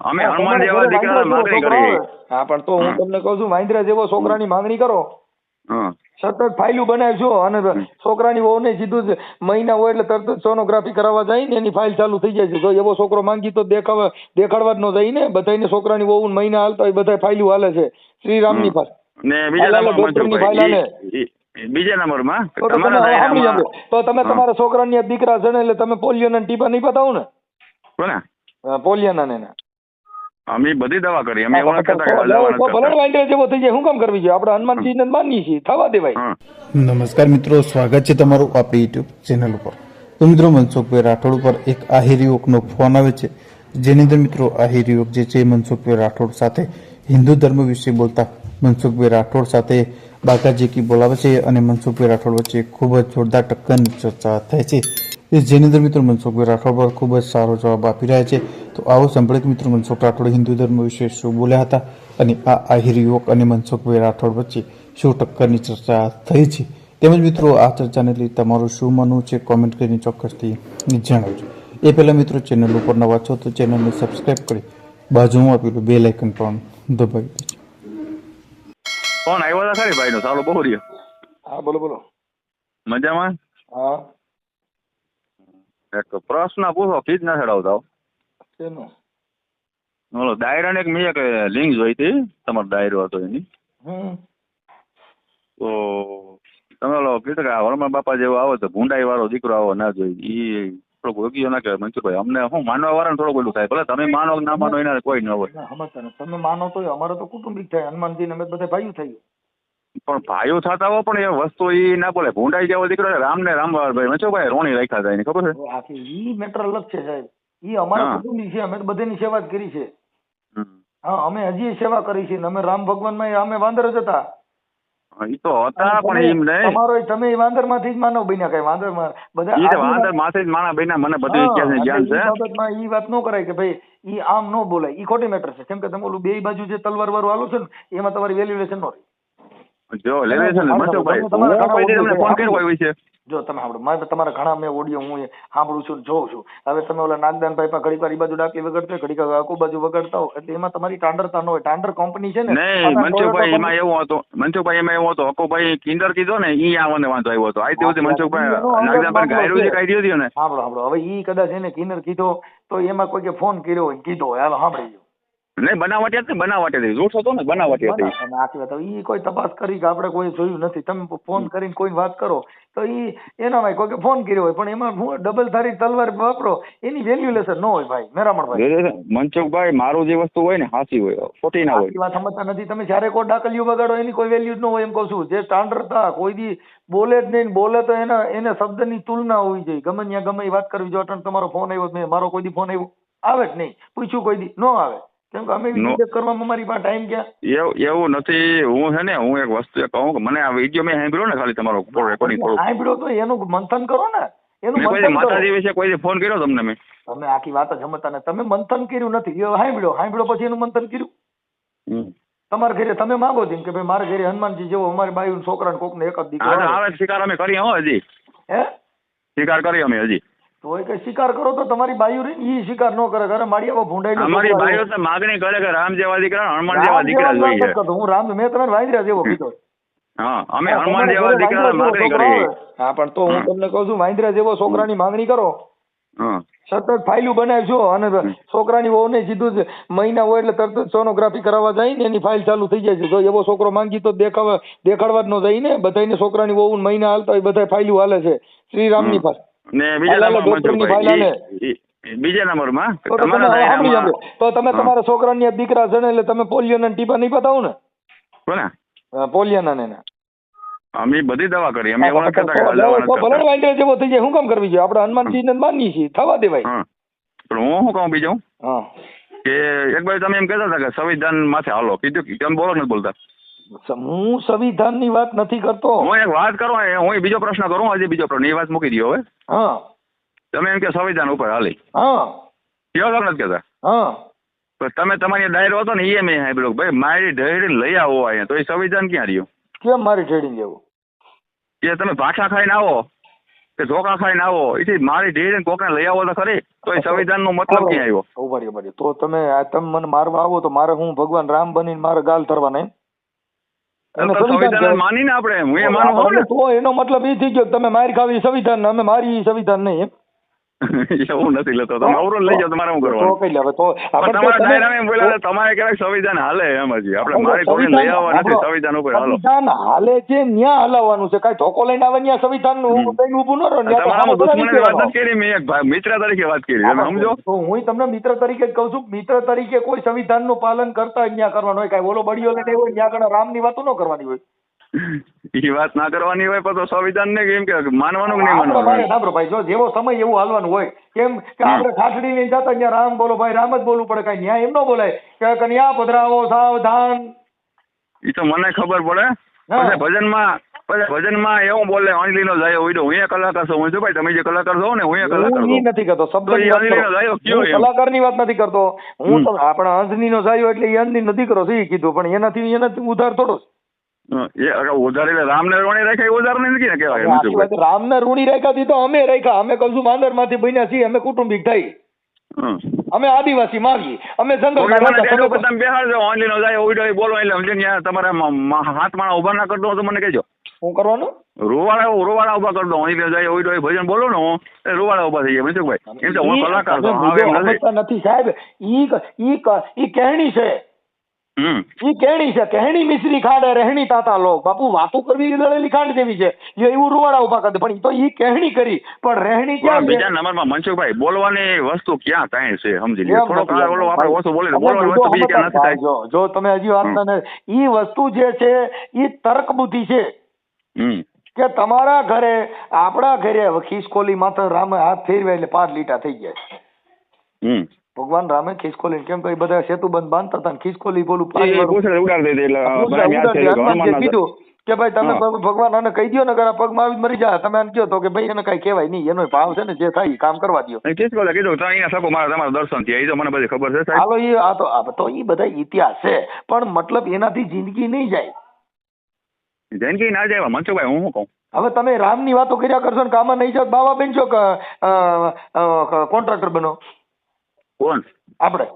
અમે હનુમાન જેવા ઘરે દીકરા માંગણી કરી હા પણ તો હું તમને કહું છું મહિન્દ્રા જેવો છોકરાની માંગણી કરો. સતત ફાઇલું બનાવજો અને છોકરાની વહુને સીધું જ મહિના હોય એટલે તરત જ સોનોગ્રાફી કરાવવા જાય ને એની ફાઇલ ચાલુ થઈ જાય છે. જો એવો છોકરો માંગી તો દેખાવા દેખાડવા જ ન જાય ને. બધાને છોકરાની વહુ મહિના હાલતા હોય બધા ફાઇલું હાલે છે. શ્રીરામની. પાસે ને બીજા હાલ, હાલ, નંબર ડોક્ટરની ફાઇલ ઈ- બીજા નંબરમાં? તો તમે તમારા છોકરાની દીકરા છે ને એટલે તમે પોલિયોના ટીપા નહીં બતાવો ને? કોને? પોલિયોના ને. અમે બધી દવા કરી. અમે એવું નથી થઈ જાય શું કામ કરવી જોઈએ? આપણે હનુમાનજી ને માનીએ છીએ થવા દેવાય. નમસ્કાર મિત્રો સ્વાગત છે તમારું આપણી યુટ્યુબ ચેનલ ઉપર. તો મિત્રો મનસુખભાઈ રાઠોડ ઉપર એક આહિર યુવકનો ફોન આવે છે. જેની અંદર મિત્રો આહિર યુવક જે છે મનસુખભાઈ રાઠોડ સાથે હિન્દુ ધર્મ વિશે બોલતા. મનસુખભાઈ રાઠોડ સાથે બાકાજી કી બોલાવે છે અને મનસુખભાઈ રાઠોડ વચ્ચે ખૂબ જ જોરદાર ટક્કરની ચર્ચા થાય છે. એ જેની અંદર મિત્રો મનસુખભાઈ રાઠોડ પર ખૂબ જ સારો જવાબ આપી રહ્યા છે. તો આવો સંભળિત કે મિત્રો મનસુખ રાઠોડ હિન્દુ ધર્મ વિશે શું બોલ્યા હતા અને આ આહિર યુવક અને મનસુખભાઈ રાઠોડ વચ્ચે શું ટક્કરની ચર્ચા થઈ છે? તેમજ મિત્રો આ ચર્ચાને લઈ તમારું શું માનવું છે કોમેન્ટ કરીને ચોક્કસથી જણાવજો. એ પહેલાં મિત્રો ચેનલ ઉપર નવા છો તો ચેનલને સબસ્ક્રાઈબ કરી બાજુમાં આપેલું બે લાઇકન પણ દબાવી દેજો. ફોન આવ્યો હતા ખરી ભાઈનો? સારો બહુ રહ્યો. હા બોલો બોલો. મજામાં? હા. એક પ્રશ્ન પૂછો ફીજ ના ચડાવતા. શેનું? ઓલો ડાયરાને એક મેં એક લિંક જોઈ હતી તમારો ડાયરો હતો એની. તો તમે ઓલો કીધું કે આ બાપા જેવો આવે તો ભૂંડાઈ વાળો દીકરો આવો ના જોઈ. ઈ થોડોક યોગ્ય ના કહેવાય મનસુખભાઈ અમને હું માનવા વાળા થોડુંક બોલું થાય. ભલે તમે માનો ના માનો એના કોઈ ન હોય. તમે માનો તો અમારે તો કુટુંબિક થાય. હનુમાનજી ને અમે બધા ભાઈઓ થઈ પણ ભાઈઓ થતા હોય પણ એ વસ્તુ એ ના બોલે. ભૂંડાઈ જેવો દીકરો રામ ને રામ ભાઈ. ભાઈ રોણી રાખ્યા જાય ખબર છે? ઈ મેટર અલગ છે સાહેબ. ઈ અમારા હા. કુટુંબી છે અમે બધાની સેવા જ કરી છે. હા અમે હજી સેવા કરી છે અમે રામ ભગવાનમાં અમે વાંદર જ હતા. એ તો હતા પણ એમ નહીં. તમારો તમે વાંદરમાંથી જ માનવ બન્યા કઈ વાંદરમાં બધા ઈ માથે જ માણા બેના મને બધું જ્ઞાન છે ઈ બાબતમાં ઈ વાત ન કરાય કે ભાઈ ઈ આમ ન બોલાય. ઈ ખોટી મેટર છે. કેમ કે તમે ઓલું બે બાજુ જે તલવાર વાળું હાલો છો ને એમાં તમારી વેલ્યુએશન ન રહે. જો લેવે છે ને મનસુખભાઈ. હું ફોન કર્યો તમે સાંભળો મારે તમારા ઘણા મેં ઓડિયો હું સાંભળું છું જોઉં છું. હવે તમે ઓલા નાગદાનભાઈ પાસે ઘડીક વાર એ બાજુ ડાકી વગડતો હોય ઘડીક આખું બાજુ વગડતા હોય. એટલે એમાં તમારી ટાંડરતા ન હોય. ટાંડર કંપની છે ને નહીં મનસુખભાઈ એમાં એવું હતું. મનસુખભાઈ એમાં એવું હતું. હકોભાઈ કિન્ડર કીધો ને એ આવવાને વાંધો આવ્યો હતો. આ તેવું મનસુખભાઈ મામલો ગાયરું જે છે. કાઢી દીધું ને. સાંભળો સાંભળો. હવે એ કદાચ એને કિન્નર કીધો તો એમાં કોઈ ફોન કર્યો હોય કીધો હવે સાંભળી નહીં બનાવટી હતી બનાવટી હતી. જૂઠ હતો ને બનાવટી હતી. આખી વાત. ઈ કોઈ તપાસ કરી કે આપણે કોઈ જોયું નથી. તમે ફોન કરીને કોઈ વાત કરો તો ઈ એનામાં કોઈ ફોન કર્યો હોય પણ એમાં હું ડબલ ધારી તલવાર વાપરો એની વેલ્યુલેશન ન હોય ભાઈ મેરામણભાઈ મનસુખભાઈ મારું જે વસ્તુ હોય ને હાસી હોય ખોટી ના હોય. વાત સમજતા નથી. તમે જ્યારે કોઈ ડાકલિયું બગાડો એની કોઈ વેલ્યુ જ ન હોય એમ કહું છું. જે સ્ટાન્ડર્ડ હતા કોઈ દી બોલે જ નહીં બોલે તો એના એને શબ્દની તુલના હોવી જોઈએ. ગમે ત્યાં ગમે વાત કરવી જો તમારો ફોન આવ્યો મેં મારો કોઈ દી ફોન આવ્યો આવે જ નહીં. પૂછ્યું કોઈ દી ન આવે. કેમ કે અમે. વિજય કરવામાં મારી પાસે ટાઈમ ક્યાં એવું નથી. હું છે ને હું એક વસ્તુ કહું કે મને આ વીડિયો મેં સાંભળ્યો ને ખાલી તમારો રેકોર્ડિંગ થોડું સાંભળ્યો તો એનું મંથન કરો ને. એનું મંથન માતાજી વિશે કોઈ ફોન કર્યો તમને મેં? તમે આખી વાત જ સમજતા ને તમે મંથન કર્યું નથી. એ સાંભળ્યો. સાંભળ્યો પછી એનું મંથન કર્યું. તમારા ઘરે તમે માંગો છો કે ભાઈ મારા ઘરે હનુમાનજી જેવો અમારી બાયુ છોકરા કોક ને એક જ દીકરો. આવે. શિકાર અમે કરી હો હજી. હે? શિકાર કરી અમે હજી. તો એ કઈ શિકાર કરો તો તમારી બાયુ રહી ઈ શિકાર ન કરે ઘરે આવો ભૂંડાઈ અમારી બાયુ તો માગણી કરે કે રામ જેવા દીકરા હનુમાન જેવા દીકરા જોઈએ. હું રામ મેં તમે વાંદરા જેવો કીધો. હા અમે હનુમાન જેવા દીકરા માગણી કરી હા પણ તો હું તમને કહું છું વાંદરા જેવો છોકરાની માંગણી કરો. સતત ફાઇલું બનાવજો અને છોકરાની વહુને કીધું છે મહિના હોય એટલે તરત જ સોનોગ્રાફી કરાવવા જાય ને એની ફાઇલ ચાલુ થઈ જાય છે. જો એવો છોકરો માંગી તો દેખાવા દેખાડવા જ ન જાય ને. બધાને છોકરાની વહુ મહિના હાલતા હોય બધા ફાઇલું હાલે છે. શ્રીરામની પાસે. ને બીજા નંબર બીજા નંબરમાં? તો તો તમે તમારા તો તમે તમારા છોકરાની દીકરા છે ને એટલે તમે પોલિયોના ટીપા નહીં બતાવો ને? કોને? હા, પોલિયોના ને. અમે બધી દવા કરી. અમે એવું હા, નથી તો કહેતા કે ભલે કરતા. વાંદરા જેવો થઈ જાય. શું કામ કરવી જોઈએ? આપણે હનુમાનજી ને માનીએ છીએ. થવા દેવાય. પણ હું શું કહું બીજું? હા. કે એક બાજુ તમે એમ કહેતા હતા કે સંવિધાન માથે હાલો. કીધું કે તમે બોલો નથી બોલતા. હું સંવિધાનની વાત નથી કરતો. હું એક વાત કરો એ હું બીજો પ્રશ્ન કરું હજી બીજો પ્રશ્ન એ વાત મૂકી દો હવે. હા. તમે એમ કે સંવિધાન ઉપર હાલી. હા. કયો છો નથી કહેતા હા. તો તમે તમારી ડાયરો હતો ને એ મેં સાંભળ્યું ભાઈ મારી ઢેરી લઈ આવો અહીંયા તો એ સંવિધાન ક્યાં રહ્યું? કેમ મારી ઢેડી લેવું કે તમે ભાષા ખાઈને આવો કે ધોકા ખાઈને આવો એથી મારી ઢેરી કોકને લઈ આવો તો ખરી તો એ સંવિધાનનો મતલબ ક્યાં આવ્યો? ઉભારી ઉભારી તો તમે આ તમે મને મારવા આવો તો મારે હું ભગવાન રામ બનીને મારે ગાલ ધરવાના એમ? સંવિધાન સંવિધાન કહેવાય. આપણે હું એ માનું તો એનો મતલબ એ થઈ ગયો કે તમે મારી ખાવી સંવિધાન અમે મારી સંવિધાન નહીં એમ એવું નથી લેતો તમે અવરોધ લઈ જાઓ તમારે શું કરવાનું? તમારા ક્યારેક સંવિધાન હાલે એમ હજી. આપણે મારી કોઈ લઈ આવવા નથી સંવિધાન ઉપર હાલો. સંવિધાન હાલે છે ન્યા હલાવવાનું છે. કઈ ધોકો લઈને આવે ન્યા સંવિધાનનું કઈ ઊભું ન રહો તમારા સામે વાત જ કરી મેં એક મિત્ર તરીકે વાત કરી. તમે સમજો? હું તમને મિત્ર તરીકે જ કહું છું મિત્ર તરીકે કોઈ સંવિધાનનું પાલન કરતા ન્યા કરવાનું હોય કઈ ઓલો બડીઓ લઈને હોય ન્યા આગળ રામની વાતો ન કરવાની હોય. એ વાત ના કરવાની હોય પણ તો સંવિધાન ને કેમ કે માનવાનું કે નહીં માનવાનું? સાંભળો ભાઈ જો જેવો સમય એવું હાલવાનું હોય કેમ કે આપણે ખાટડી લઈને જતા ત્યાં રામ બોલો ભાઈ રામ જ બોલવું પડે કઈ ન્યાય એમ ન બોલાય. કે કન્યા પધરાવો સાવધાન. એ તો મને ખબર પડે. ભજનમાં ભજનમાં એવું બોલે અંજલિ નો જાય હોય હું કલાકાર છું હું છું ભાઈ તમે જે કલાકાર છો ને હું એ કલાકાર છું. નથી કરતો શબ્દ કલાકારની વાત નથી કરતો. હું આપણા અંજનીનો જાયો એટલે એ અંજની નથી કરો છે ઈ કીધું. પણ એનાથી એનાથી ઉધાર થોડો છે. એ અગર ઉધાર એટલે રામને રોણી રાખ્યા ઉધાર નથી ને કહેવાય આખી મનસુખભાઈ. વાત રામને રૂણી રાખ્યા તો અમે રાખ્યા અમે કશું માંદરમાંથી બન્યા છીએ અમે કુટુંબિક થઈ. અમે આદિવાસી માગી અમે જંગલ તમે બેહાડજો નો જાય બોલો એટલે સમજે તમારે હાથ માણા ઊભા ના કરતો તો મને કહેજો. શું કરવાનું? રોવાળા રોવાળા ઊભા કરી દો અંજલિ જાય ઉડો ભજન બોલો ને હું રોવાળા ઊભા થઈ ગયા ભાઈ એમ તો હું કલાકાર નથી. સાહેબ. ઈ ક- ઈ ઈ કહેણી છે. ઈ કેણી છે કેણી મિશ્રી ખાંડ રહેણી તાતા લોક બાપુ વાતો કરવી લડેલી ખાંડ જેવી છે. એ એવું રૂવાડા ઊભા કરે પણ તો ઈ કેણી કરી. પણ રહેણી ક્યાં બીજા નંબરમાં મનસુખભાઈ બોલવાની વસ્તુ ક્યાં કાંઈ છે સમજી લ્યો. થોડોક ઓલો આપણે ઓછો બોલે બોલવાની વસ્તુ બીજી ક્યાં નથી થાય? જો જો તમે હજી વાત. ને ઈ વસ્તુ જે છે ઈ તર્ક બુદ્ધિ છે. કે તમારા ઘરે આપણા ઘરે ખિસકોલી માત્ર રામે હાથ ફેરવે એટલે પાંચ લીટા થઈ જાય. હમ. ભગવાન રામે ખિસકોલી કેમ કે બધા સેતુ બંધ બાંધતા હતા ખિસકોલી બોલું કીધું કે ભાઈ તમે ભગવાન આને કહી દો ને કે પગમાં આવી મરી જાય તમે એમ કહો તો કે ભાઈ એને કઈ કહેવાય નહીં. એનો ભાવ છે ને જે થાય કામ કરવા દો એ કીધું તો અહીંયા સકો મારા તમારા દર્શન થયા. એ તો મને બધી ખબર છે હાલો એ આ તો આ તો એ બધા ઇતિહાસ છે. પણ મતલબ એનાથી જિંદગી નહીં જાય. જિંદગી ના જાય મનસુખભાઈ હું શું કહું? હવે તમે રામની વાતો કર્યા કરશો ને કામાં નહીં જાઓ બાવા બનશો કોન્ટ્રાક્ટર બનો? કોણ આપણે.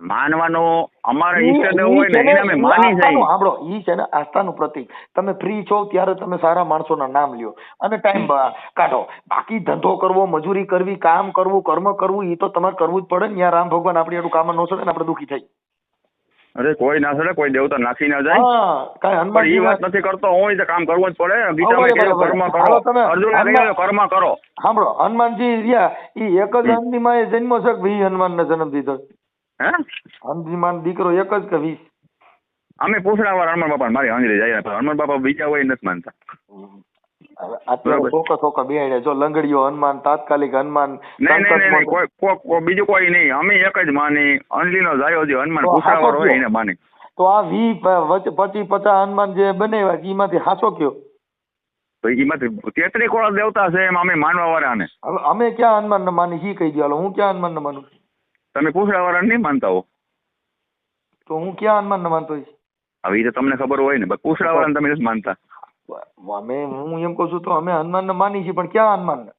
માનવાનો અમારા ઈષ્ટદેવ હોય ને એને અમે માની જઈએ સાંભળો ઈ છે ને આસ્થાનું પ્રતીક. તમે ફ્રી છો ત્યારે તમે સારા માણસોના નામ લ્યો. અને ટાઈમ કાઢો. બાકી ધંધો કરવો મજૂરી કરવી કામ કરવું કર્મ કરવું ઈ તો તમારે કરવું જ પડે ને. યાર રામ ભગવાન આપણી એનું કામ ન છોડે ને આપણે દુઃખી થઈ. અરે કોઈ ના સડે કોઈ દેવતા નાખી ના જાય. કઈ હનુમાન એ વાત નથી કરતો હું તો કામ કરવું જ પડે. ગીતામાં કહ્યું કર્મ કરો. અર્જુને કર્મ કરો. સાંભળો હનુમાનજી રહ્યા. ઈ એક જ હનુમાન એ જન્મ છે કે વી હનુમાન જન્મ દીધો? હે? હનુમાન દીકરો એક જ કે વીસ અમે પૂછડા વાર હનુમાન બાપા મારી હાંજરી જાય હનુમાન બાપા બીજા હોય નથી માનતા. જો લંગડીઓ હનુમાન તાત્કાલિક હનુમાન બીજું કોઈ નહીં. અમે એક જ માની અંજલીનો જાયો જે હનુમાન પૂછડા હોય એને માની. તો આ વી પચી પચાસ હનુમાન જે બનાવ્યા એમાંથી હાચો કયો? તેત્રી કરોડ દેવતા છે એમ અમે માનવા વાળા ને અમે ક્યાં હનુમાન ને માની હી કહી દો હું ક્યાં હનુમાન ને માનું? તમે પૂછડા વાળા નહીં માનતા હો. તો હું ક્યાં હનુમાન ને માનતો? હવે એ તો તમને ખબર હોય ને પૂછડા વાળા તમે નથી માનતા. અમે હું એમ કહું છું તો અમે હનુમાન ને માની છીએ પણ ક્યાં હનુમાન ને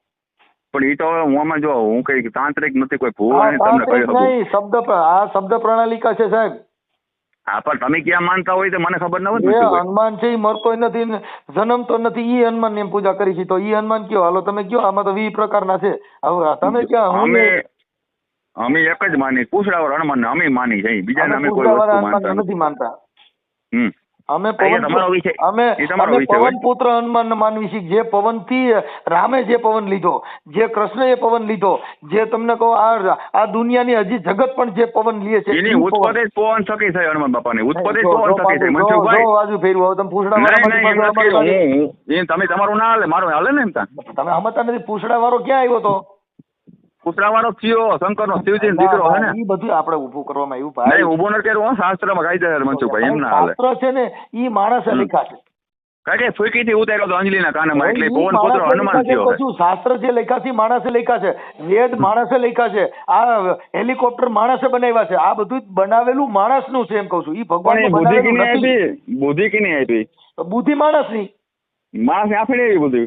પણ એ તો હું આમાં જો હું કઈ તાંત્રિક નથી કોઈ ભૂલ નહીં શબ્દ આ શબ્દ પ્રણાલિકા છે સાહેબ. હા પણ તમે ક્યાં માનતા હોય તો મને ખબર ન હોય એ. હનુમાન છે એ મરતો નથી જન્મતો નથી ઈ હનુમાનની એમ પૂજા કરી છે તો ઈ હનુમાન કયો? હાલો તમે કયો? આમાં તો વી પ્રકારના છે. હવે તમે ક્યાં અમે અમે એક જ માની કુશળાવર હનુમાન અમે માની છે બીજાને અમે કોઈ વસ્તુ માનતા નથી. નથી માનતા. હમ. અમે પવન અમે અમે પવન પુત્ર હનુમાન માનવી છીએ. જે પવનથી રામે જે પવન લીધો જે કૃષ્ણ એ પવન લીધો જે તમને કહો આ આ દુનિયાની હજી જગત પણ જે પવન લે છે એની ઉત્પત્તિ પવન થકી થઈ હનુમાન બાપાની. ઉત્પત્તિ પવન થકી થઈ મનસુખભાઈ બાજુ ફેરવું. હવે તમે પૂછડા વાળા તમે તમારું ના હાલે મારું હાલે ને એમ તમે હમતા નથી પૂછડા વાળો ક્યાં આવ્યો તો? પૂછડા થયો શંકર નો શિવજી દીકરો હે ને? એ બધું આપણે ઊભું કરવામાં આવ્યું નહીં ભાઈ ઊભો નથી કર્યું શાસ્ત્રમાં કાયદેસર મનસુખભાઈ એમ ના હાલે. શાસ્ત્ર છે ને એ માણસે. લખ્યા છે. કારણ કે ફૂંકી થી ઉતાર્યો તો અંજલિના કાનમાં એટલે પવન પુત્ર માણસે હનુમાન થયો. કશું શાસ્ત્ર જે લખ્યા છે માણસે લખ્યા છે. વેદ માણસે લખ્યા છે. આ હેલિકોપ્ટર માણસે બનાવ્યા છે. આ બધું જ બનાવેલું માણસનું છે એમ કહું છું. એ ભગવાન બુદ્ધિ કિની આપી? બુદ્ધિ કિની આપી? બુદ્ધિ માણસની. માણસ આપી એવી બુદ્ધિ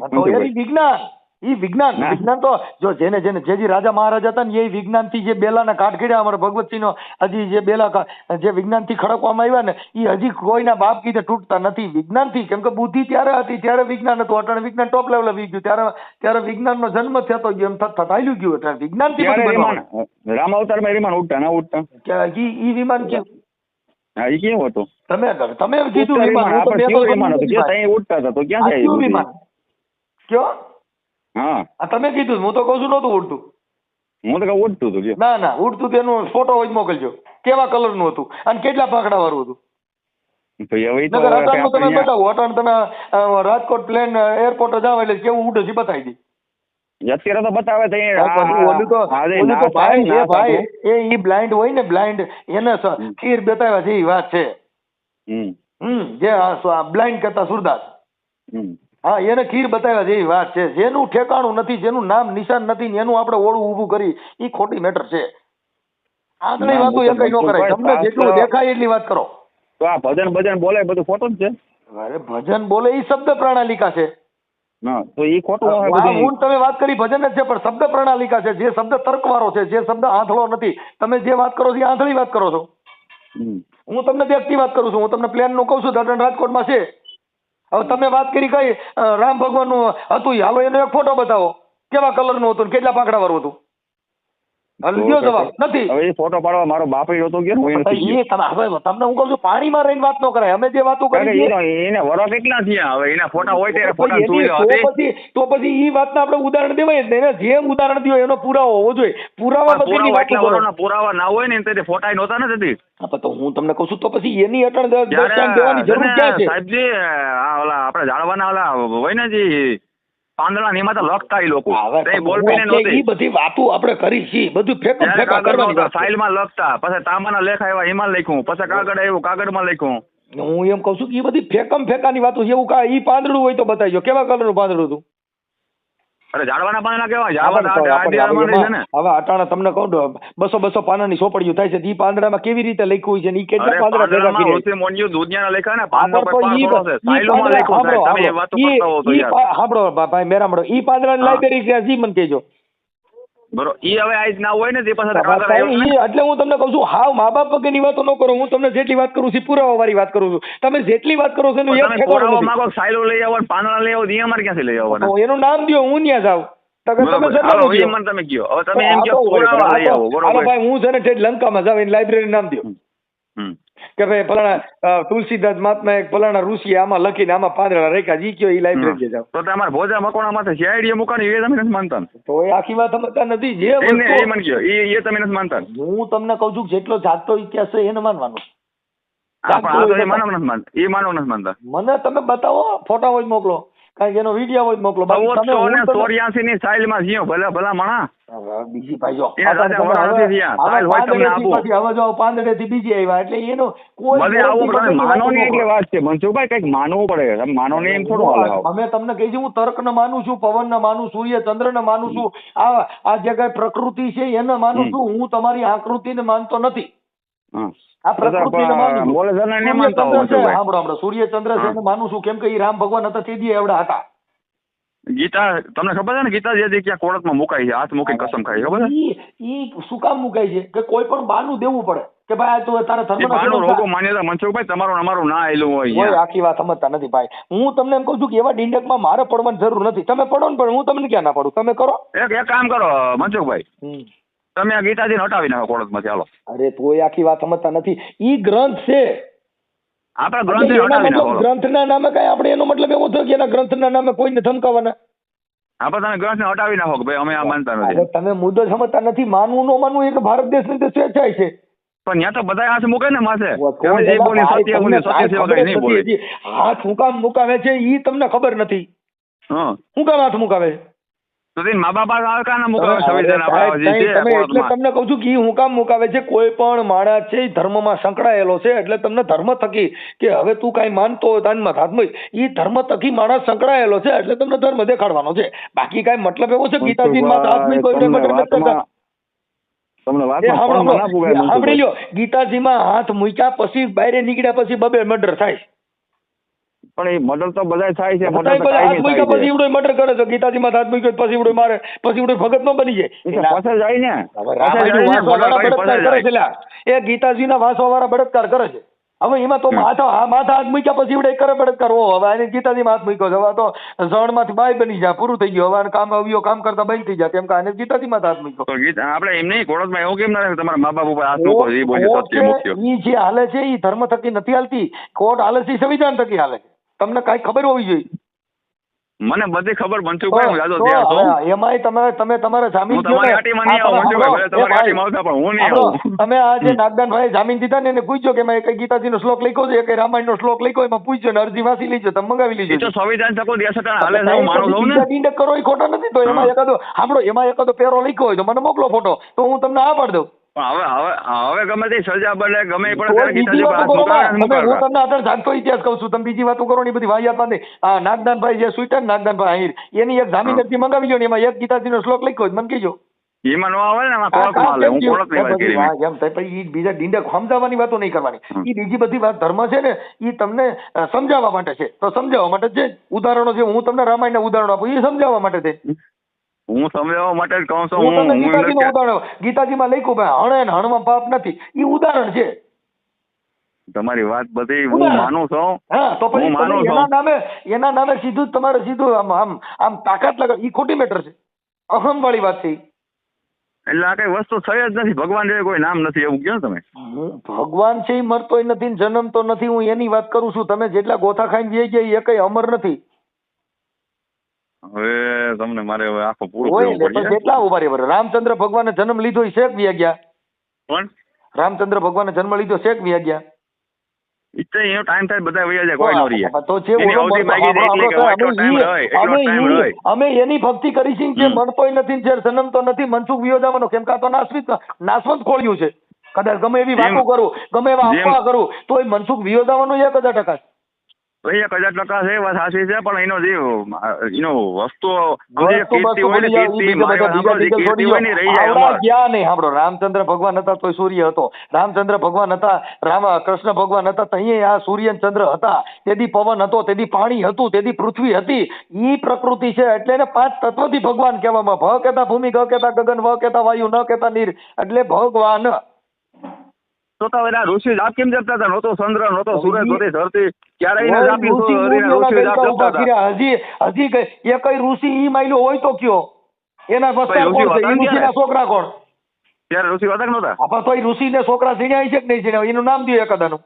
વિજ્ઞાન. ઈ વિજ્ઞાન વિજ્ઞાન તો જો જેને જેને જે જે રાજા મહારાજા હતા ને એ વિજ્ઞાનથી જે બેલાના કાટ ખેડ્યા અમારા ભગવતસિંહ નો હજી જે બેલા જે વિજ્ઞાનથી ખડકવામાં આવ્યા ને એ હજી કોઈના બાપ કીધે તૂટતા નથી. વિજ્ઞાનથી કેમ કે બુદ્ધિ ત્યારે હતી ત્યારે વિજ્ઞાન હતું. અટાણે વિજ્ઞાન ટોપ લેવલે વી ગયું. ત્યારે ત્યારે વિજ્ઞાન નો જન્મ થતો ગયો એમ થત હાલ્યું ગયું. એટલે વિજ્ઞાનથી ત્યારે બધું વિમાન રામ અવતારમાં વિમાન ઉડતા ના ઉડતા ઈ વિમાન કેમ હા એ કેવું હતું? તમે તમે કીધું વિમાન. આપણે વિમાન હતું? ઉડતા હતા તો ક્યાં જાય વિમાન? કયો? હા. આ તમે કીધું હું તો કહું છું નહોતું ઉડતું. હું તો કહું ઉડતું હતું ના ના ઉડતું તેનું ફોટો હોય મોકલજો. કેવા કલરનું હતું અને કેટલા ભાગડા વાળું હતું તમે બતાવો અટાણ તમે રાજકોટ પ્લેન એરપોર્ટ જાવ એટલે કેવું ઉડે છે બતાવી દી. અત્યારે તો બતાવે ના ભાઈ એ ભાઈ એ ઈ બ્લાઇન્ડ હોય ને બ્લાઇન્ડ એને ખીર બતાવ્યા એ વાત છે. હમ. જે બ્લાઇન્ડ કરતા સુરદાસ હમ. હા એને ખીર બતાવ્યા જેવી વાત છે. જેનું ઠેકાણું નથી જેનું નામ નિશાન નથી એનું આપણે ઓળું ઊભું કરી એ ખોટી મેટર છે. આગળ ના, વાતો એ કઈ ન કરાય. તમને જેટલું દેખાય એટલી વાત કરો. તો આ ભજન ભજન બોલે બધું ખોટું જ છે? અરે ભજન બોલે એ શબ્દ પ્રણાલિકા છે. ના તો એ ખોટું હોય બધું? હું તમે વાત કરી ભજન જ છે પણ શબ્દ પ્રણાલિકા છે. જે શબ્દ તર્કવાળો છે જે શબ્દ આંધળો નથી તમે જે વાત કરો છો એ આંધળી વાત કરો છો. હું તમને વ્યક્તિ વાત કરું છું. હું તમને પ્લેનનું કહું છું દર્શન રાજકોટમાં છે. હવે તમે વાત કરી કઈ રામ ભગવાનનું હતું હાલો, એનો એક ફોટો બતાવો. કેવા કલરનું હતું કેટલા પાંખડા વાળું હતું? દ્યો જવાબ? નથી. હવે એ ફોટો પાડવા મારો બાપ હતો ગયો હું ય નથી ગયો. એ તમે હવે તમને હું કહું છું પાણીમાં રહીને વાત ન કરાય. અમે જે વાતો કરી કે છે, એનો- એને વરો કેટલા થયા? હવે એના ફોટા હોય ત્યારે ફોટા પછી તો પછી વાતના આપણે ઉદાહરણ દેવાય જ ઉદાહરણ દો એનો પુરાવો હોવો જોઈએ. પુરાવા પુરાવા એટલા વરોના પુરાવા ના હોય ને તેથી ફોટા નહોતા ને હા, તો હું તમને કહું છું તો પછી એની અટણ દેવાની જરૂર ક્યાં છે? સાહેબજી આ ઓલા આપણે જાળવાના ઓલા હોય ને જી પાંદડા ની એમાં તો લખતા ઈ લોકો. હવે બોલ હું નહોતી. બધી વાતો આપણે કરી છીએ બધું ફેંકો ફેંકા કરવાની ફાઇલમાં લખતા પછી તાંબાના લેખ આવ્યા એમાં લખ્યું પછી કાગળ આવ્યું કાગળમાં લખ્યું. હું એમ કહું છું કે એ બધી ફેકમ ફેકાની વાતો છે એવું કા એ પાંદડું હોય તો બતાવજો કેવા કલરનું પાંદડું હતું? અરે ઝાડવાના પાંદડા કેવા આપણે તો- ઝાડવાના આપણે આદિવાળમાં છે ને. હવે અટાણે તમને કહું બસો બસો પાનાની ચોપડીઓ થાય છે. ઈ પાંદડામાં કેવી રીતે લખ્યું હોય છે ને ઈ કેટલા પાંદડા ભેગા પાંદડામાં છે? ઋષિ દુનિયાના લેખા ને પાંદડા પર ઈ- છે. સાયલોમાં લખ્યું સાંભળો, તમે એ વાતો કરતા હો તો યાર. પા- ભાઈ મેરા મળો ઈ પાંદડાની હા. લાઇબ્રેરી છે જી મને કહેજો. બરો ઈ હવે આજ ના હોય ને તે પાછા કાગળ આવ્યો ઈ એટલે હું તમને કહું છું હાવ મા બાપ વગરની વાતો ન કરો હું તમને જેટલી વાત કરું છું પુરાવા વાળી વાત કરું છું. તમે જેટલી વાત કરો છો એનું એક ઠેકાણું. માંગો સાયલો લઈ આવો પાંદડા લઈ આવો ઈ અમારે ક્યાંથી લઈ આવવાના? તો એનું નામ દ્યો હું ત્યાં જાવ તમે કયો. હવે તમે એમ કહો પુરાવા લઈ આવો બરોબર. ભાઈ હું છે ને લંકામાં જાવ એની લાઇબ્રેરી નામ દ્યો. હમ. કે ભાઈ ફલાણા તુલસીદાસ મહાત્મા એક ફલાણા ઋષિ આમાં લખીને આમાં પાંદડા રેખા જી કયો એ લાઇબ્રેરી જાવ તો તમારે ભોજા મકોણા માથે સીઆઈડી મુકાણી એ તમે નથી માનતા. તો એ આખી વાત સમજતા નથી જે એ મને કયો એ એ તમે નથી માનતા. હું તમને કહું છું જેટલો જાગતો ઇતિહાસ છે એને માનવાનું. મને તમે બતાવો ફોટા હોય મોકલો. કારણ કે એનો વીડિયો હોય મોકલો. ને ચોર્યાસી ની સાઇલમાં જીઓ ભલે ભલા માણા. બીજી જો હવે- જો બીજી આવ્યા એટલે એનો કોઈ માનો નહીં એટલે વાત છે. મનસુખભાઈ કંઈક માનવું પડે. માનો નહીં એમ થોડું હાલે અમે તમને કહી છે હું તર્ક ને માનું છું પવન ને માનું સૂર્ય ચંદ્ર ને માનું છું. આ આ જે કઈ પ્રકૃતિ છે એને માનું. છું. હું તમારી આકૃતિ ને માનતો નથી. આ પ્રકૃતિ ને માનું છું. બોલે જરા નહીં માનતા હો ચંદ્ર છે. સાંભળો સાંભળો સૂર્ય છે હા. માનું છું. કેમ કે એ રામ ભગવાન હતા તે દી એવડા હતા. ગીતા તમને ખબર છે ને ગીતા જે ક્યાં કોર્ટમાં મુકાઈ છે હાથ મૂકીને કસમ ખાઈ ખબર છે? ઈ ઈ શું કામ મુકાય છે? કે કોઈ પણ બાનું દેવું પડે. કે ભાઈ આ તો તારા માન્યતા મનસુખભાઈ તમારું અમારું ના આયેલું હોય આખી વાત સમજતા નથી ભાઈ. હું તમને એમ કહું છું કે એવા ડીંડકમાં મારે પડવાની જરૂર નથી. તમે પડો ને પણ હું તમને ક્યાં ના પડું? તમે કરો. એક એક કામ કરો મનસુખભાઈ. તમે આ ગીતાજીને હટાવી નાખો કોર્ટમાંથી હાલો. અરે તોય આખી વાત સમજતા નથી. ઈ ગ્રંથ છે. આપણા ગ્રંથ હટાવી નાખો. ગ્રંથના નામે કઈ આપણે એનો મતલબ એવો થયો કે એના ગ્રંથના નામે કોઈને ધમકાવાના? આપણે તમે ગ્રંથને હટાવી નાખો કે ભાઈ અમે આ માનતા નથી. તમે મુદ્દો સમજતા નથી માનવું ન માનવું એ ભારત દેશની તો સ્વેચ્છાય છે. પણ ત્યાં તો બધા હાથ મૂકે ને માથે. જે બોલી સત્ય બોલી સત્ય કાંઈ સિવાય નહીં બોલે. હાથ મુકામ મુકાવે છે ઈ તમને ખબર નથી. હા. હું કામ હાથ મુકાવે? છે તો મા બાપ આવે કાના મૂકે સંવિધાન સાહેબ, જે છે એટલે તમને કહું છું કે હું કામ મુકાવે છે કોઈ પણ માણસ છે ઈ ધર્મમાં સંકળાયેલો છે એટલે તમને ધર્મ થકી કે હવે તું કાંઈ માનતો હોય તાનમાં હાથમાં ઈ ધર્મ થકી માણસ સંકળાયેલો છે એટલે તમને ધર્મ દેખાડવાનો છે. બાકી કાંઈ મતલબ એવો છે ગીતાજી માં હાથ મૂક્યો તમને એ ગીતાજીમાં હાથ મૂક્યા પછી બહાર નીકળ્યા પછી બબે મર્ડર થાય. પણ એ મર્ડર તો બધા થાય છે મર્ડર તો થાય પછી મર્ડર કરે છે ગીતાજીમાં હાથ મૂક્યો પછી ઇવડો મારે પછી ઇવડો ભગત નો બની જાય. પાછળ જાય ને. એ ગીતાજી ના વાસો વાળા બળાત્કાર કરે છે હવે એમાં તો માથા માથા હાથ મૂક્યા પછી એવડે કરે બળાત્કાર. ઓ હવે આને ગીતાજીમાં હાથ મૂક્યો હવે તો તો ઝણમાંથી બાય બની જાય પૂરું થઈ ગયું. હવે આને કામ આવ્યો કામ કરતા બંધ થઈ જાય. કેમ કે આને ગીતાજીમાં હાથ મૂક્યો. આપણે એમ નહીં કોર્ટમાં એવું કેમ ના તમારા મા બાપ ઉપર હાથ મૂકો એ સત્ય જે હાલે છે એ ધર્મ થકી નથી હાલતી. કોર્ટ હાલે છે સંવિધાન થકી હાલે છે. તમને કાંઈ ખબર હોવી જોઈએ? મને બધી ખબર મનસુખભાઈ હું જાદો તો ત્યાં છું એમાંય તમે તમે તમારા જામીન તમારી આટીમાં નહીં આવું, મનસુખભાઈ. તમારી આટીમાં આવતા પણ હું નહીં આવું. તમે આ જે નાગદાનભાઈ જામીન દીધા ને એને પૂછજો કે મેં કઈ ગીતાજીનો શ્લોક લખ્યો છે? કે રામાયણનો શ્લોક લખ્યો એમાં પૂછજો ને અરજી વાંચી લીજો તમે મંગાવી લીજો. તો સંવિધાન શકો દેશ હતા હાલે હું માનું લઉં ને. ડિંડક કરો એ ખોટા નથી તો એમાં એકાદો આપણો એમાં એકાદો પેરો લખ્યો હોય તો મને મોકલો ફોટો તો હું તમને આ પાડી દઉં. હવે હવે હવે ગમે તે સજા બને ગમે પણ બીજી વાતો કરો તમે હું તમને અત્યારે જાગતો ઇતિહાસ કહું છું. તમે બીજી વાતો કરો ને બધી વાહિયાત નથી આ નાગદાનભાઈ જે સુઈટા નાગદાનભાઈ આહિર એની એક જામીન. અરજી મંગાવી લો ને એમાં એક ગીતાજીનો શ્લોક લખ્યો મને કહેજો. એમાં નો આવે ને એમાં આ કોર્ટમાં હું કેમ કોર્ટની કરી. એમ થાય. પછી બીજા ડીંડક સમજાવવાની વાતો નહીં કરવાની. એ બીજી બધી વાત ધર્મ છે ને એ તમને સમજાવવા માટે છે. તો સમજાવવા માટે છે ઉદાહરણો છે હું તમને રામાયણના ઉદાહરણો આપું એ સમજાવવા માટે છે. હું સમજાવવા માટે જ કહું છું હું હું ગીતાજીનું ઉદાહરણ ગીતાજીમાં લખ્યું ભાઈ હણે ને હણમાં પાપ નથી. ઈ ઉદાહરણ છે. તમારી વાત બધી હું માનું છું. હા તો પછી. એના નામે એના નામે સીધું તમારે સીધું આમ આમ આમ તાકાત લગાવ ઈ ખોટી મેટર છે. અહમ વાળી વાત છે. એટલે આ કઈ વસ્તુ થઈ જ નથી. ભગવાન જેવું કોઈ નામ નથી એવું કહો તમે? ભગવાન છે ઈ મરતોય નથી જન્મતો નથી હું એની વાત કરું છું. તમે જેટલા ગોથા ખાઈને જઈ ગયા એ કઈ અમર નથી. હવે તમને મારે હવે આખો પૂરો કરવું પડશે કેટલા ઊભા રે રામચંદ્ર ભગવાને જન્મ લીધો એ શેક વ્યા ગયા? કોણ? રામચંદ્ર ભગવાને જન્મ લીધો શેક વ્યા ગયા? એનો ટાઈમ થાય બધા વૈયા જાય કોઈ નો તો છે કે અમે એની ભક્તિ કરી છે જે હમ. મળતોય નથી ને જન્મ તો નથી મનસુખ વિયોજાવાનો કેમ કે તો નાસવંત ખોળ્યું છે. કદાચ ગમે એવી વાતો કરું ગમે એવા અફવા કરું તો એ મનસુખ વિયોજાવાનો એક હજાર ટકા. ભાઈ એક હજાર ટકા છે વાત સાચી છે પણ એનો જે એનો વસ્તુ કીર્તિ હોય ને કીર્તિ કીર્તિ હોય ને રહી જાય ગયા નહીં સાંભળો રામચંદ્ર ભગવાન હતા તો સૂર્ય હતો. રામચંદ્ર ભગવાન હતા રામ કૃષ્ણ ભગવાન હતા તઈએ આ સૂર્ય ચંદ્ર હતા. તેથી પવન હતો તેથી પાણી હતું તેથી પૃથ્વી હતી. ઈ પ્રકૃતિ છે એટલે એને પાંચ તત્વથી ભગવાન કહેવામાં ભ કહેતા ભૂમિ ગ કહેતા ગગન વ કહેતા વાયુ ન કહેતા નીર. એટલે ભગવાન તો તો ઋષિ જાપ કેમ જપતા હતા? નહોતો ચંદ્ર નહોતો સૂરજ નહોતી ધરતી. ક્યારે એને જાપી ઋષિ હરીના મુનિ ઋષિ એના જાપ કરતા ઊભા જપતા હતા. હજી હજી એ કઈ ઋષિ ઈ માયલો હોય તો કયો? એના વસ્તા કોણ છે? ઋષિના છોકરા કોણ? ત્યારે ઋષિ હતા કે નહોતા? આપણે તો ઋષિ ને છોકરા જીણ્યા છે કે નહીં જીણ્યા? એનું નામ દો એકાદાનું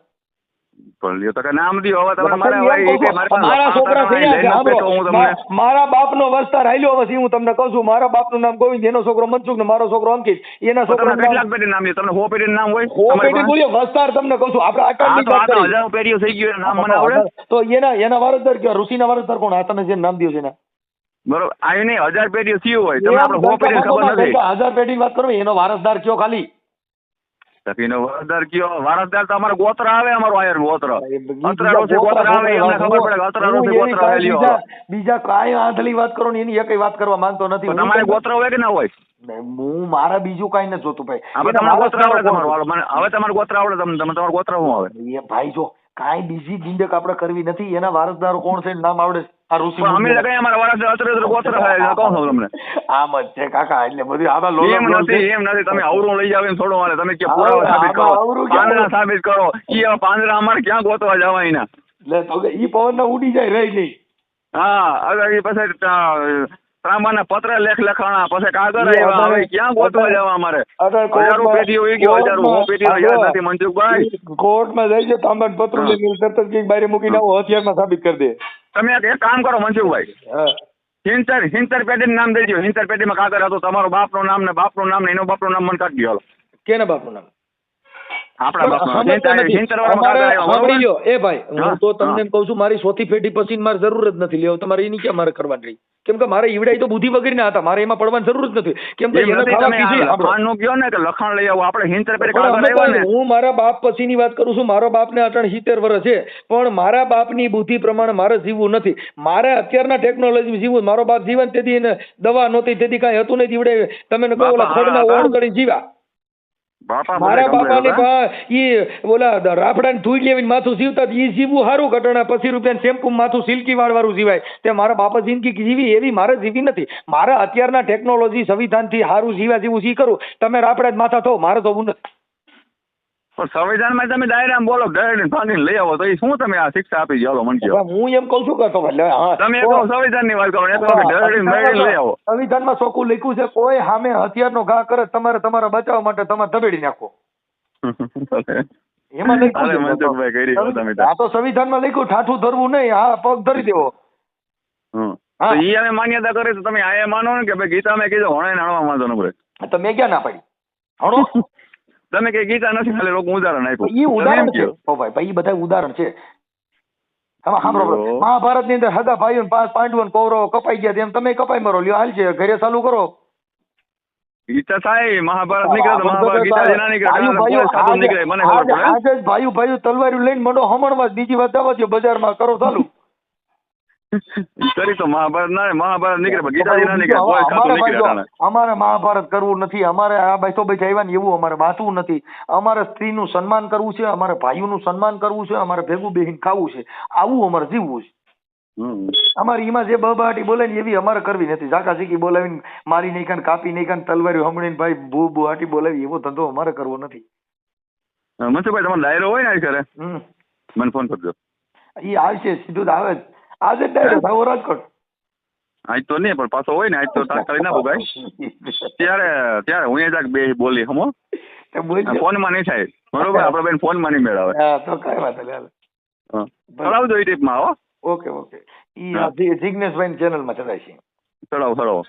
પણ તો કે નામ દ્યો હવે તમે મારા મારી છોકરા થયા છે. હું તમને. મારા બાપનો વસ્તાર હાલ્યો હવે હું તમને કહું છું મારા બાપનું નામ ગોવિંદ એનો છોકરો મનસુખ ને મારો છોકરો અંકિત. એના છોકરા તમે પેઢી નામ તમને હો પેઢી નામ હોય? હો પેઢી બોલ્યો વસ્તાર તમને કહું છું આપણે આટલી વાત કરી. હજારો પેઢીઓ થઈ ગયું નામ મને આવડે? તો એના એના વારસદાર કયો ઋષિના વારસદાર કોણ? આ તમે જે નામ દ્યો છે ને બરોબર આ નહીં હજાર પેઢીઓ થયું હોય તમને આપણે હો પેઢી ખબર નથી. હજાર પેઢી વાત કરો એનો વારસદાર કયો ખાલી? સખીનો વારસદાર કયો વારસદાર તો અમારો ગોત્ર આવે અમારો આયર ગોત્ર અત્રા ઋષિ ગોત્ર આવે એમને ખબર પડે અત્રા હું ગોત્ર આવે લ્યો બીજા કાંઈ આંધળી વાત કરો ને એની એકય વાત કરવા માંગતો નથી તમારે ગોત્ર હોય કે ના હોય હું મારા બીજું કાંઈ નથી જોતું ભાઈ હવે તમારું ગોત્ર આવડે તમારો હવે તમારું ગોત્ર આવડે તમને તમે તમારું ગોત્ર શું આવે એ ભાઈ જો કાંઈ બીજી ઝીંડક આપણે કરવી નથી એના વારસદારો કોણ છે નામ આવડે આ ઋષિ અમે લગાય અમારા વારસદાર અત્રે અત્રે ગોત્ર થાય કોણ છું તમને. આમ જ છે કાકા એટલે બધું આવા લોલા એમ નથી એમ નથી તમે અવરું લઈ જાવ એમ થોડું મારે તમે કે પુરાવા સાબિત કરો પાંદડા સાબિત કરો ઈ પાંદડા અમારે ક્યાં ગોતવા જવા એના? એટલે તો ઈ પવન ઉડી જાય રહી નહીં. હા હવે એ પછી ત્રાંબાના પત્ર લેખ લખાણા પછી કાગળ આવ્યા હવે ક્યાં ગોતવા જવા અમારે હજારો પેઢી હોઈ ગયો હજારો હું પેઢી યાદ નથી મનસુખભાઈ કોર્ટમાં જાય છે તાંબાનું પતરું. તરત જ કંઈક બારે મૂકીને આવો હથિયારમાં સાબિત કરી દે. તમે એક કામ કરો મનસુખભાઈ હિંચર હિંચર પેઢીનું નામ દેજો. હિંચર પેઢીમાં કાગળ હતો તમારો બાપનું નામ ને બાપનું નામ ને એનો બાપનું નામ મને કાઢી દો કેના બાપનું નામ? આપણા એ ભાઈ હું તો તમને કહું છું મારી ચોથી પેઢી પછી મારે જરૂર જ નથી. લેવો તમારે એની ક્યાં મારે કરવાની રહી? કેમ કે મારે ઈવડાઈ તો બુદ્ધિ વગરના હતા. મારે એમાં પડવાની જરૂર જ નથી. કેમ કે એમ એને નથી ખાવા તમે કીધી આ સાંભળો. લખાણનું કહો ને કે લખાણ લઈ આવો. આપણે ને હું મારા બાપ પછીની વાત કરું છું. મારો બાપને અટણ સિત્તેર વર્ષ છે. પણ મારા બાપની બુદ્ધિ પ્રમાણે મારે જીવવું નથી. મારે અત્યારના ટેકનોલોજી જીવવું મારો બાપ જીવન તેથી એને દવા નહોતી તેથી કાંઈ હતું નહીં. જીવડે તમે કહો બાપા ખડના ઓળ? કરીને જીવ્યા. બાપા મારા બાપાને. પા ઈ ઓલા રાફડાને ધૂળ લેવીને માથું સીવતા ઈ સીવું સારું ઘટના. પછી રૂપિયા શેમ્પુ માથું સિલ્કી વાળ વાળું સીવાય. તે મારા બાપા જિંદગી જીવી એવી મારે જીવી નથી. મારે અત્યારના ટેકનોલોજી સંવિધાનથી સારું જીવા જેવું સી કરું. તમે રાફડા જ માથા થો મારે તો નથી પણ સંવિધાનમાં તમે ડાયરામ બોલો ડાયરી ભાંગીને લઈ આવો તો એ શું તમે આ શિક્ષા આપી ગયો મને કહો હું એમ કહું છું કે તો એટલે હા. તમે એક સંવિધાનની વાત કરો તમે ડાયરી મેળવીને લઈ આવો. સંવિધાનમાં ચોખ્ખું લખ્યું છે કોઈ સામે હથિયારનો ઘા કરે તમારે તમારા બચાવ માટે તમે દબેડી નાખો. એમાં લખ્યું તો. આ તો સંવિધાનમાં લખ્યું ઠાઠું ધરવું નહીં હા પગ ધરી દેવો. હા. એ ઈ અમે માન્યતા કરે તો તમે આ માનો ને કે ભાઈ ગીતામાં કીધું હણે નાણવા માંગો ન પડે. તો મેં ક્યાં ના પાડી? હણો. તમે કઈ ગીતા નથી ખાલી લોકો ઉદાહરણ આપ્યું. એ ઉદાહરણ છે. ઓ ભાઈ ભાઈ એ બધા ઉદાહરણ છે. મહાભારતની અંદર હગા ભાઈઓ પાંચ પાંડવો કૌરવો કપાઈ ગયા તેમ તમે કપાઈ મરો. લ્યો હાલ છે. ઘરે ચાલુ કરો. ગીતા થાય મહાભારત નીકળે મહાભારત ગીતાજી ના નીકળે સાધુ નીકળે મને ખબર પડે. આજે ભાઈઓ ભાઈઓ તલવારી લઈને મંડો હમણવા જ. બીજી વાત દાવા બજારમાં કરો ચાલુ. કરી તો મહાભારત ના મહાભારત નીકળે ગીતાજી ના નીકળે કોઈ સાધુ અમારે નીકળે મહાભારત કરવું નથી અમારે આ બેસો બેઠા આવ્યા ને એવું અમારે વાંચવું નથી. અમારે સ્ત્રીનું સન્માન કરવું છે અમારે ભાઈઓનું સન્માન કરવું છે અમારે ભેગું બેહીન ખાવું છે. આવું અમારે જીવવું છે. અમારે એમાં જે બબાટી બોલે ને એવી અમારે કરવી નથી. ઝાકા ઝીકી બોલાવીને મારી નહીં કાન કાપી નહીં કાન તલવારી હમણીને ભાઈ ભૂ બુહાટી બોલાવી એવો ધંધો અમારે કરવો નથી. મનસુખભાઈ તમારો ડાયરો હોય ને આ મને ફોન કરજો. એ આવશે સીધું જ આવે. જ આજે ડાયરેક્ટ આવો રાજકોટ. આજ તો નહીં પણ પાછો હોય ને આજ તો તાત્કાલિક ના ભોગાય. ત્યારે ત્યારે હું એ જાક બે બોલી હમો. ફોનમાં નહીં થાય. બરોબર? આપણે બેન ફોનમાં નહીં મેળવે. તો કઈ વાત. હા. ચડાવજો એ ટીપમાં હો. Okay okay. ઈ આ જિગ્નેશભાઈ ચેનલમાં ચડાય છે ચડાવો ચડાવો.